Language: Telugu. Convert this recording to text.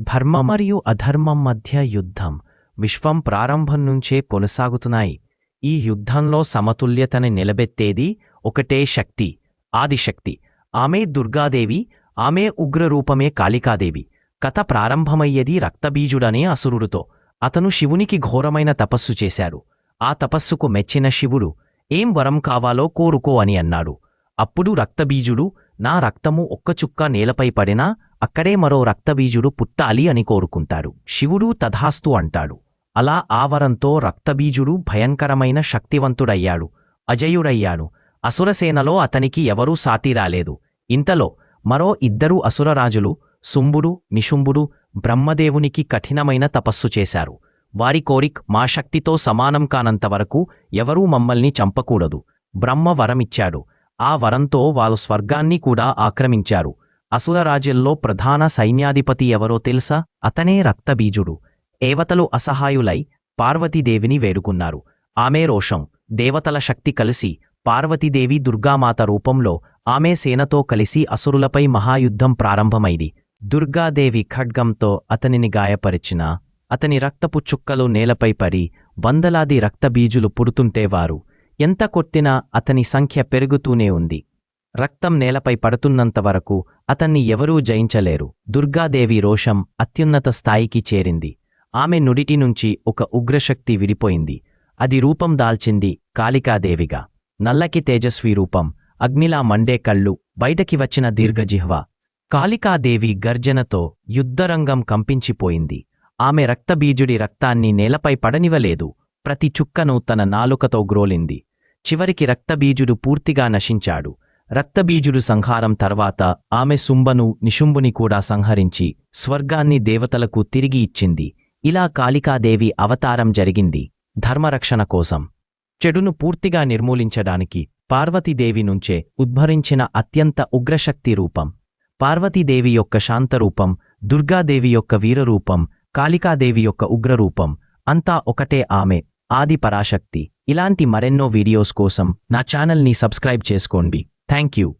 ధర్మం మరియు అధర్మం మధ్య యుద్ధం విశ్వం ప్రారంభం నుంచే కొనసాగుతున్నాయి. ఈ యుద్ధంలో సమతుల్యతని నిలబెత్తేది ఒకటే శక్తి ఆదిశక్తి. ఆమె దుర్గాదేవి ఆమె ఉగ్రరూపమే కాళికాదేవి. కథ ప్రారంభమయ్యేది రక్తబీజుడనే అసురుడితో. అతను శివునికి ఘోరమైన తపస్సు చేశాడు. ఆ తపస్సుకు మెచ్చిన శివుడు ఏం వరం కావాలో కోరుకో అని అన్నాడు. అప్పుడు రక్తబీజుడు నా రక్తము ఒక్క చుక్క నేలపై పడినా అక్కడే మరో రక్తబీజుడు పుట్టాలి అని కోరుకుంటారు శివుడు తథాస్తు అంటాడు. అలా ఆ వరంతో రక్తబీజుడు భయంకరమైన శక్తివంతుడయ్యాడు. అజయుడయ్యాడు. అసురసేనలో అతనికి ఎవరూ సాటి రాలేదు. ఇంతలో మరో ఇద్దరు అసురరాజులు శుంభుడు నిశుంభుడు బ్రహ్మదేవునికి కఠినమైన తపస్సు చేశారు. వారి కోరిక్ మా శక్తితో సమానం కానంతవరకు ఎవరూ మమ్మల్ని చంపకూడదు. బ్రహ్మ వరమిచ్చాడు. ఆ వరంతో వారు స్వర్గాన్ని కూడా ఆక్రమించారు. అసురరాజ్యంలో ప్రధాన సైన్యాధిపతి ఎవరో తెలుసా? అతనే రక్తబీజుడు. ఏవతలు అసహాయులై పార్వతీదేవిని వేడుకున్నారు. ఆమె రోషం దేవతల శక్తి కలిసి పార్వతీదేవి దుర్గామాత రూపంలో ఆమె సేనతో కలిసి అసురులపై మహాయుద్ధం ప్రారంభమైంది. దుర్గాదేవి ఖడ్గంతో అతనిని గాయపరిచినా అతని రక్తపు చుక్కలు నేలపై పడి వందలాది రక్తబీజులు పుడుతుంటేవారు ఎంత కొట్టినా అతని సంఖ్య పెరుగుతూనే ఉంది. రక్తం నేలపై పడుతున్నంతవరకు అతన్ని ఎవరూ జయించలేరు. దుర్గాదేవి రోషం అత్యున్నత స్థాయికి చేరింది. ఆమె నుడిటి నుంచి ఒక ఉగ్రశక్తి విడిపోయింది. అది రూపం దాల్చింది కాళికాదేవిగా. నల్లకి తేజస్వి రూపం అగ్నిలా మండే కళ్ళు బయటకి వచ్చిన దీర్ఘజిహ్వ. కాళికాదేవి గర్జనతో యుద్ధరంగం కంపించిపోయింది. ఆమె రక్తబీజుడి రక్తాన్ని నేలపై పడనివలేదు ప్రతి చుక్కను తన నాలుకతో గ్రోలింది. చివరికి రక్తబీజుడు పూర్తిగా నశించాడు. రక్తబీజుడు సంహారం తర్వాత ఆమె శుంభను నిశుంభుని కూడా సంహరించి స్వర్గాన్ని దేవతలకు తిరిగి ఇచ్చింది. ఇలా కాళికాదేవి అవతారం జరిగింది ధర్మరక్షణ కోసం. చెడును పూర్తిగా నిర్మూలించడానికి పార్వతీదేవి నుంచే ఉద్భరించిన అత్యంత ఉగ్రశక్తి రూపం. పార్వతీదేవి యొక్క శాంతరూపం దుర్గాదేవి యొక్క వీరరూపం కాళికాదేవి యొక్క ఉగ్రరూపం అంతా ఒకటే ఆమె ఆది పరాశక్తి. ఇలాంటి మరెన్నో వీడియోస్ కోసం నా ఛానల్ని సబ్స్క్రైబ్ చేసుకోండి. Thank you.